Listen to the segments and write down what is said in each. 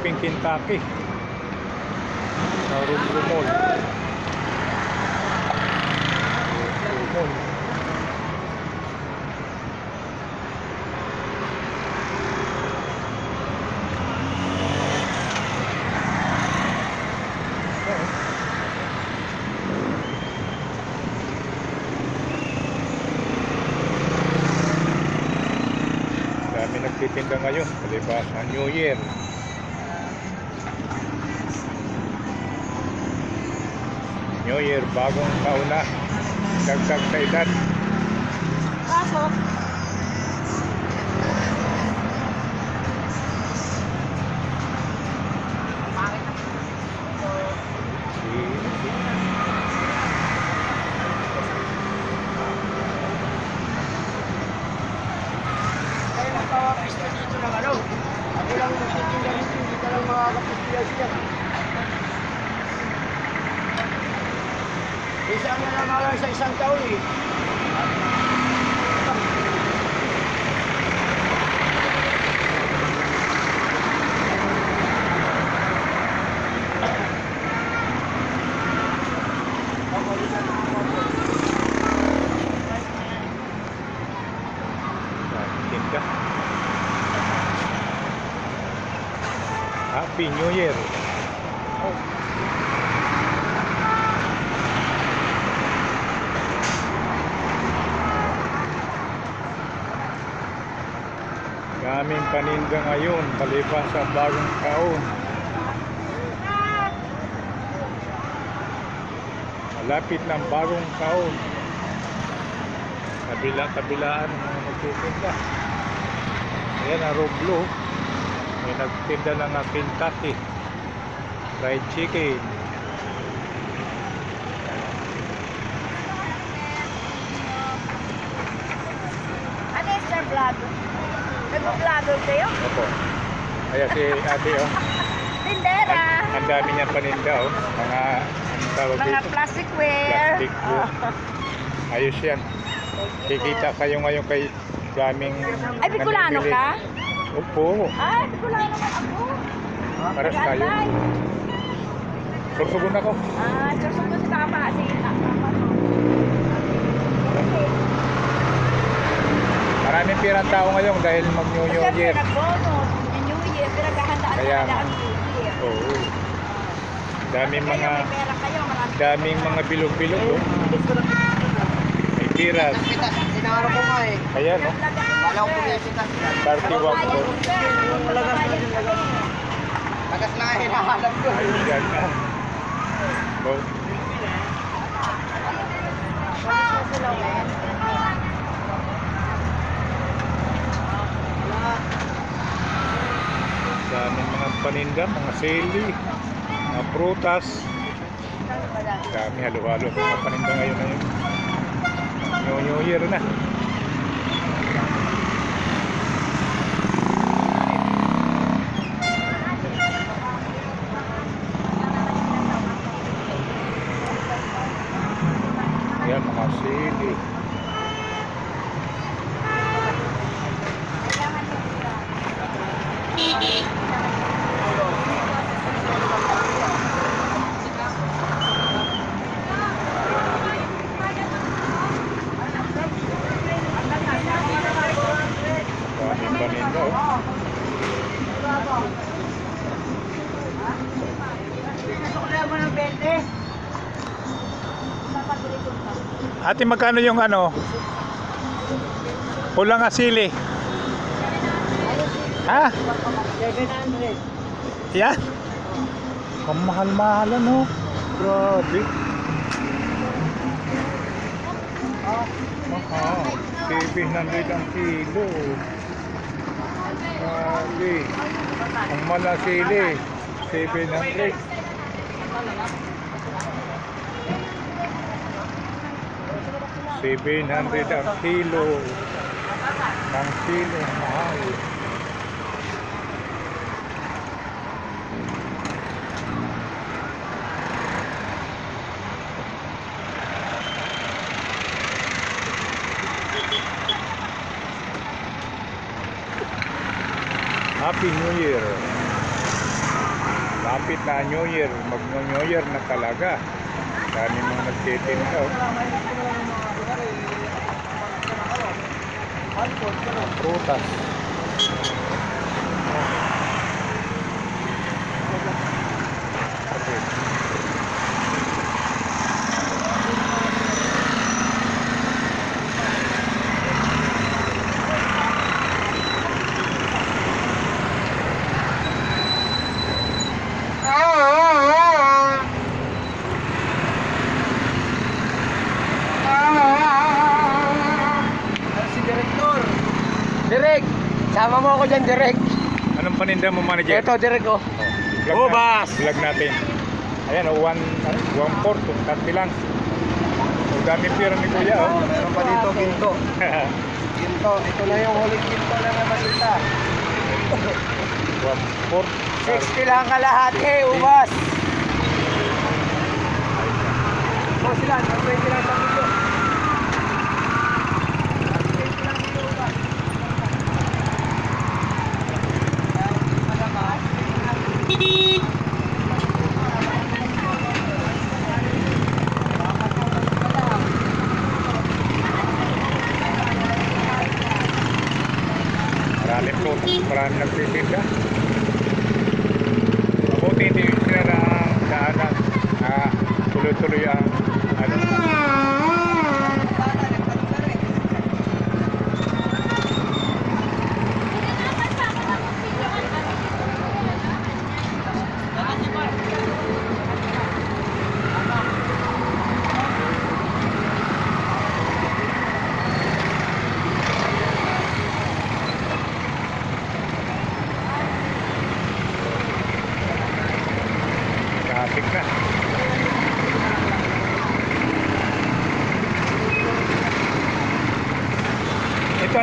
Shopping Kentucky. Sa Rubro Mall. Rubro Mall. Nagtitinda ngayon, palibas ang New Year. New Year, bagong kauna. Dagdag sa edad. Dito ng ano. Ako lang magtitinda rito, hindi ka lang makakapistila siya. Isa na lang lang sa isang taon eh. Happy New Year. Daming paninda ngayon, palipas sa bagong taon. Malapit ng bagong taon. Kabila-kabilaan ang mga nagtitinda. Ayan ang Roblo. May nagtinda ng Kentucky. Fried chicken. Ano yung? Nag-vlogger kayo? Opo. Kaya si ate oh. Tindera. Ang, ang dami niya paninda oh. Mga ang tawag Mga dito. plasticware. Plastic po. Ayos yan. Kikita kayo ngayon kay daming Ay, Bicolano ka? Opo. Ay, Bicolano naman ako. Paras tayo. Sursugon ako. Ah, susunod si Papa. Si Papa. Maraming pirang tao ngayon dahil mag New New Siyempre, Year. Yung New Year, pinaghahandaan Kaya nga. ang New Year. Oo. Daming mga may pera kayo, marami daming mga bilog-bilog oh. May piras. Pitas, sinaro ko nga eh. Kaya no. Kala ko pumipitas. 31 po. Lagas na yun, lagas. Lagas na hinahanap ko. Ayan na. Go. Daming mga paninda, mga sili, mga prutas. Dami halo-halo mga paninda ngayon na yun. New Year na. Yan mga sili. Daming paninda oh. Sukla mo ng 20. Ate, magkano yung ano? Pulang asili. Ha? 700. Yan? Ang mahal-mahal ano? Grabe. Mahal. 700 ang kilo. Grabe. Ang malasili. 700. Seven hundred ang kilo. Ang kilo, mahal. Happy New Year. Kapit na New Year, mag-New Year na talaga. Dami mga nagtitinda. oh. Prutas. Okay. Si Director. Direk, sama mo ako dyan, Direk. Anong paninda mo, manager? Ito, Direk, oh. Vlog Oh, bas! Vlog natin. Ayan, oh, one, ano, one fourth, oh, 30 lang. Ang dami pira ni Kuya, oh. Meron pa dito, ginto. Ginto. Ito na yung huling ginto na namasita. one fourth. 60 lang kalahati, ubas. O sila, 20 lang sa kilo. Tuloy-tuloy ang ano.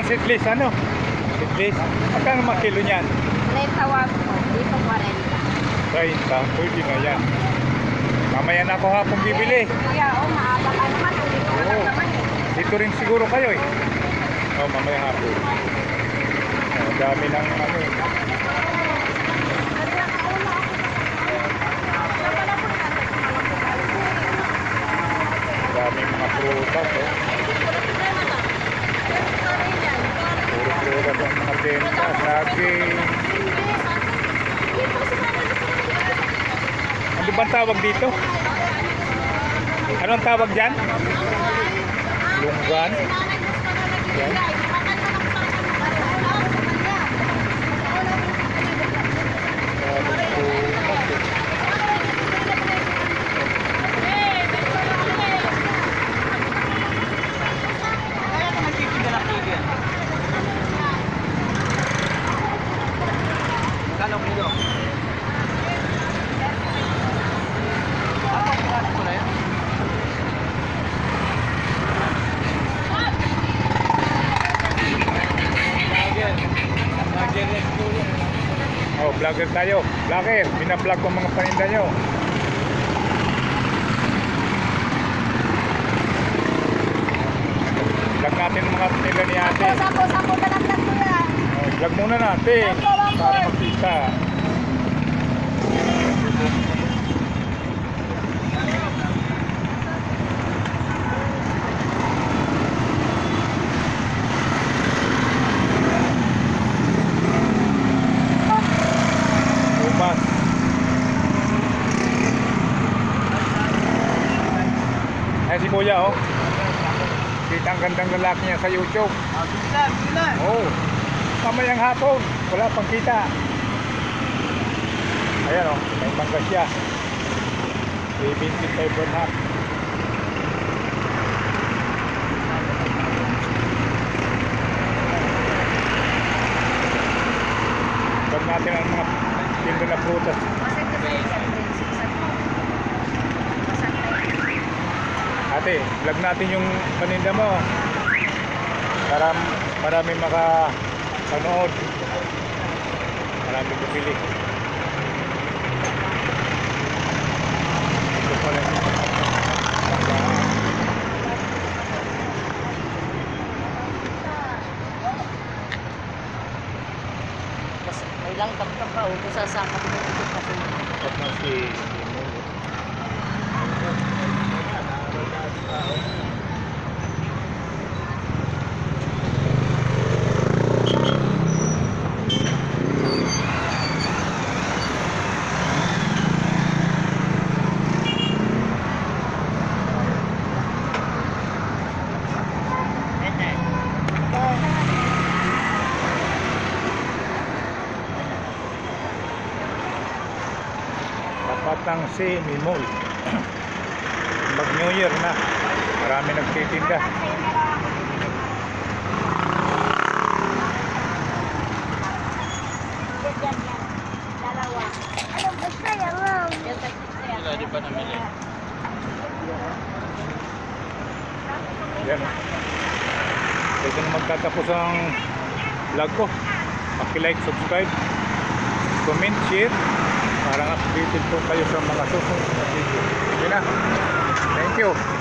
Sitlis, ano? Sitlis. Magkano mga kilo niyan? May tawag ko. Dito 40. 30. Pwede nga yan. Mamaya na ako hapong bibili. Kuya, oh, maaba ka naman. Ko Oo. lang naman eh. Dito rin siguro kayo eh. Oh, mamaya hapon. Oh, dami ng ano eh. Dami mga prutas oh. Puro prutas ang mga benta. Saging. Ano ba tawag dito? Anong tawag dyan? Lunggan? Yan. Daming prutas eh. Kaya ka nagtitinda ng kilo yan. Kano kilo? Ako, piraso ko na yan. Lager. Lager next to yan. Oh, vlogger tayo. Vlogger, binablog ko mga paninda nyo. Vlog natin ang mga paninda ni ate. Sampo, sampo, sampo ka lang lang kuya. Vlog muna natin. Para makita. Ubas. Ayan si Kuya, oh. Kita ang gandang lalaki niya sa YouTube. Ah, sige na, sige na. Oo. Oh, mamayang hapon, wala pang kita. Ayan oh, may mangga siya. 75 per half. Huwag natin ang mga tinda na prutas. Masag ka sa isang Masag mo. Masag tayo. Ate, vlog natin yung paninda mo. Para marami maka panood. Marami bumili. Ito pala yung Mas, may lang kapkapaw kung sasakap mo ito kasi. Tapos na si Mimol. Kapatang si Mimol. Mag New Year na. Marami nagtitinda. Wala, di pa namili. Yan. Dito na magtatapos ang vlog ko. Paki-like, subscribe, comment, share. Para updated po kayo sa mga susunod na video. Okay na. Thank you.